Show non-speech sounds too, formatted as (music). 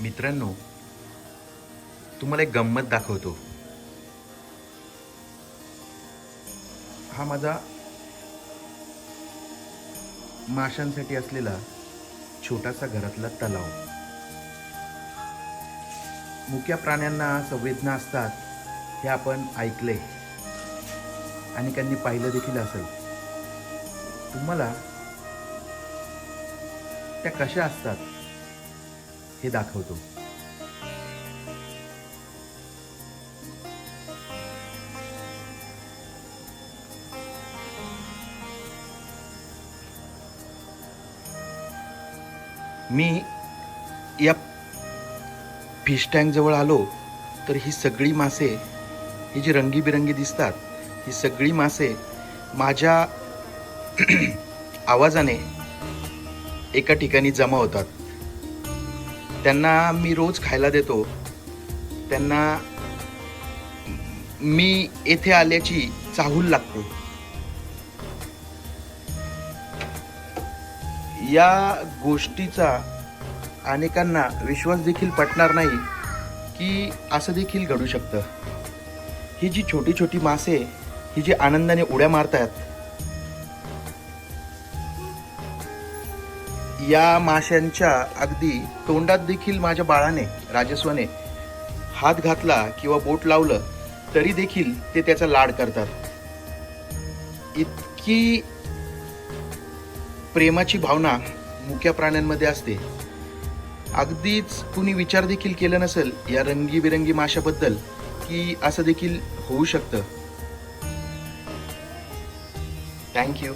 मित्रांनो तुम्हाला एक गंमत दाखवतो. हा माझा माशांसाठी असलेला छोटासा घरातला तलाव. मुक्या प्राण्यांना संवेदना असतात हे आपण ऐकले. अनेकांनी पाहिलं देखील असेल. तुम्हाला त्या कशा असतात? हे दाखवतो. मी या फिश टँक जवळ आलो तर ही सगळी मासे ही जी रंगीबिरंगी दिसतात ही सगळी मासे माझ्या (clears throat) आवाजाने एका ठिकाणी जमा होतात. त्यांना मी रोज खायला देतो. त्यांना मी येथे आल्याची चाहूल लागते. या गोष्टीचा अनेकांना विश्वास देखील पटणार नाही की असं देखील घडू शकतं. ही जी छोटी छोटी मासे ही जी आनंदाने उड्या मारतात या माशांच्या अगदी तोंडात देखील माझ्या बाळाने राजस्वाने हात घातला किंवा बोट लावलं तरी देखील ते त्याचा लाड करतात. इतकी प्रेमाची भावना मुक्या प्राण्यांमध्ये असते. अगदीच कुणी विचार देखील केला नसेल या रंगीबिरंगी माशाबद्दल की असं देखील होऊ शकतं. थँक्यू